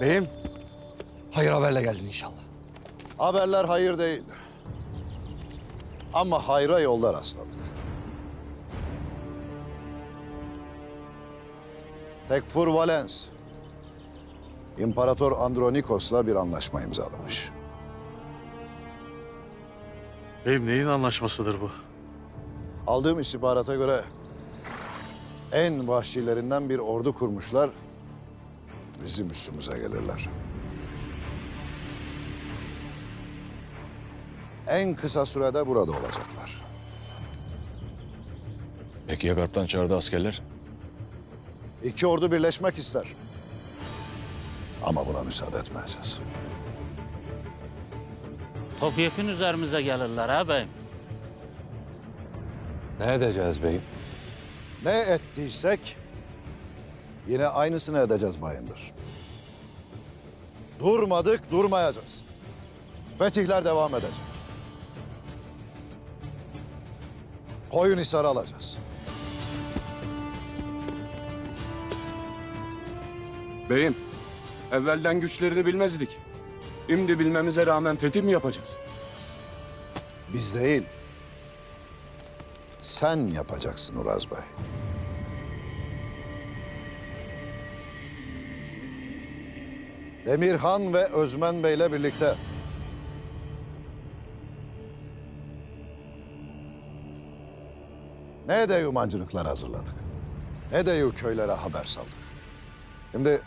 Beyim, hayır haberle geldin inşallah. Haberler hayır değil. Ama hayra yolda rastladık. Tekfur Valens, İmparator Andronikos'la bir anlaşma imzalamış. Beyim neyin anlaşmasıdır bu? Aldığım istihbarata göre en vahşilerinden bir ordu kurmuşlar. Bizim üstümüze gelirler. En kısa sürede burada olacaklar. Peki ya Garp'tan çağırdığı askerler? İki ordu birleşmek ister. Ama buna müsaade etmeyeceğiz. Topyekun üzerimize gelirler ha beyim. Ne edeceğiz beyim? Ne ettiysek yine aynısını edeceğiz Bayındır. Durmadık, durmayacağız. Fetihler devam edecek. Koyun Hisar'ı alacağız. Beyim, evvelden güçlerini bilmezdik. Şimdi bilmemize rağmen fetih mi yapacağız? Biz değil. Sen yapacaksın Uraz Bey. Demirhan ve Özmen Bey'le birlikte ne de yumancılıklar hazırladık. Ne de yu köylere haber saldık. Şimdi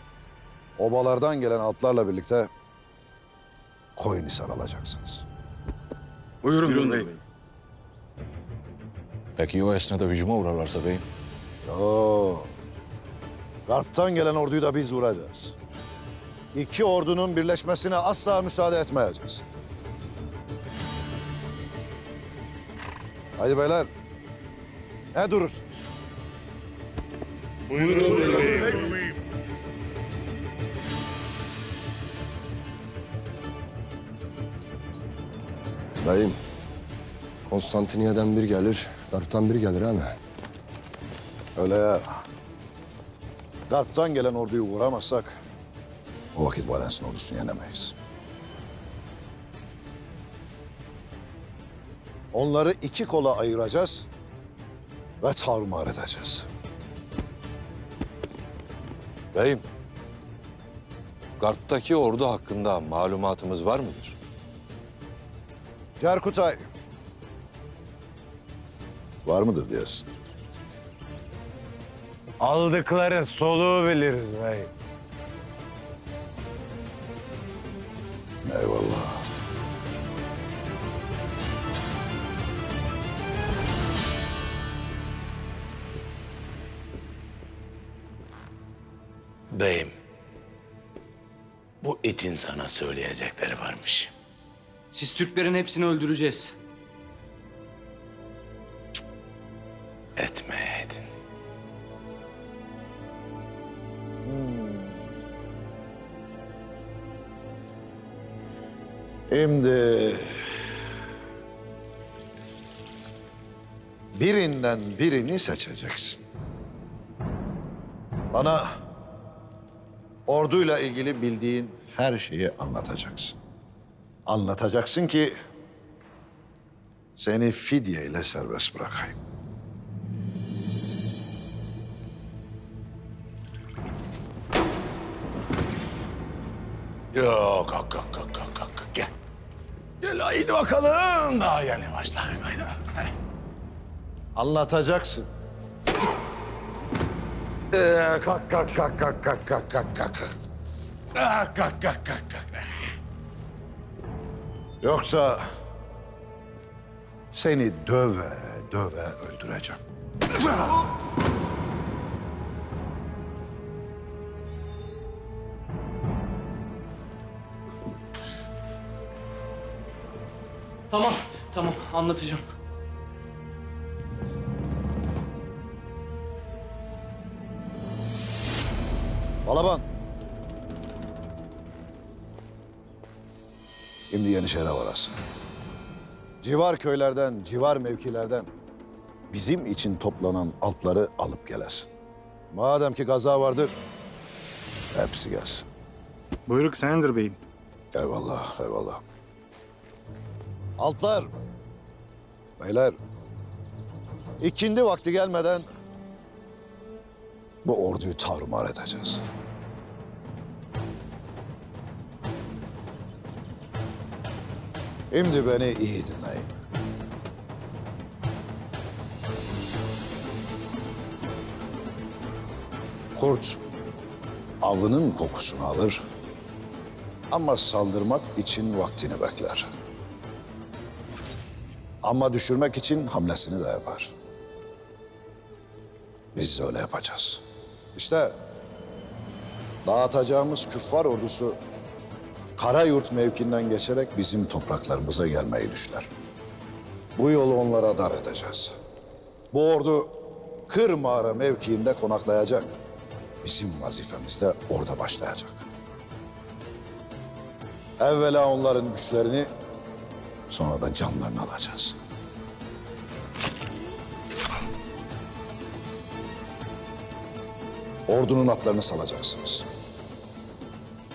obalardan gelen atlarla birlikte Koyunhisar alacaksınız. Buyurun, beyim. Peki o esnada hücuma uğrarlarsa beyim? Yo. Garp'tan gelen orduyu da biz vuracağız. İki ordunun birleşmesine asla müsaade etmeyeceğiz. Haydi beyler. Ne durursunuz? Beyim, Konstantiniyye'den bir gelir, Darp'tan bir gelir ama. Öyle ya. Garp'tan gelen orduyu vuramazsak o vakit Valens'in ordusunu yenemeyiz. Onları iki kola ayıracağız ve tarumar edeceğiz. Beyim, Garp'taki ordu hakkında malumatımız var mıdır? Cerkutay. Var mıdır diyorsun? Aldıkları soluğu biliriz beyim. Eyvallah. Beyim, bu itin sana söyleyecekleri varmış. Siz Türklerin hepsini öldüreceğiz. Şimdi birinden birini seçeceksin. Bana orduyla ilgili bildiğin her şeyi anlatacaksın. Anlatacaksın ki seni fidye ile serbest bırakayım. Yok, kalk, kalk, kalk, kalk, kalk. Gel. Gel, haydi bakalım. Daha yeni başladık, haydi. Anlatacaksın. Ee, kalk, kalk, kalk, kalk, kalk, kalk, kalk, kalk. Ah, kalk, kalk, kalk, kalk. Yoksa seni döve döve öldüreceğim. Tamam, tamam anlatacağım. Balaban. Şimdi Yenişehir'e varasın. Civar köylerden, civar mevkilerden bizim için toplanan altları alıp gelesin. Madem ki gaza vardır, hepsi gelsin. Buyruk sendir beyim. Eyvallah, eyvallah. Altlar. Beyler. ikindi vakti gelmeden bu orduyu tarumar edeceğiz. Şimdi beni iyi dinleyin. Kurt avının kokusunu alır, ama saldırmak için vaktini bekler. Ama düşürmek için hamlesini de yapar. Biz de öyle yapacağız. İşte dağıtacağımız küffar ordusu Karayurt mevkinden geçerek bizim topraklarımıza gelmeyi düşler. Bu yolu onlara dar edeceğiz. Bu ordu Kır Mağara mevkiinde konaklayacak. Bizim vazifemiz de orada başlayacak. Evvela onların güçlerini, sonra da canlarını alacağız. Ordunun atlarını salacaksınız.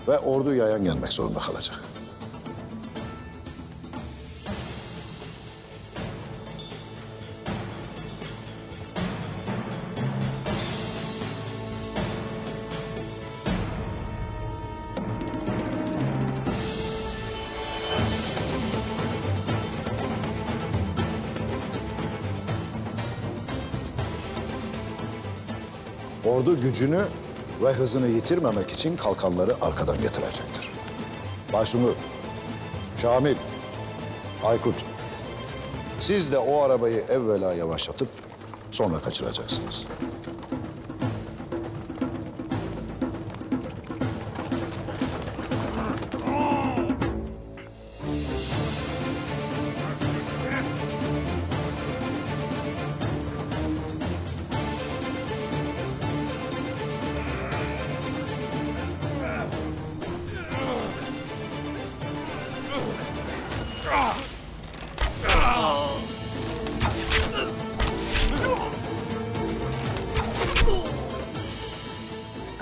Ve ordu yayan gelmek zorunda kalacak. Ordu gücünü ve hızını yitirmemek için kalkanları arkadan getirecektir. Başumur, Şamil, Aykut. Siz de o arabayı evvela yavaşlatıp sonra kaçıracaksınız.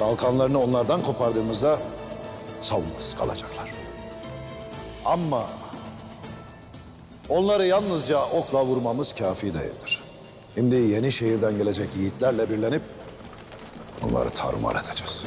Kalkanlarını onlardan kopardığımızda savunmasız kalacaklar. Ama onları yalnızca okla vurmamız kafi değildir. Şimdi yeni şehirden gelecek yiğitlerle birlenip onları tarumar edeceğiz.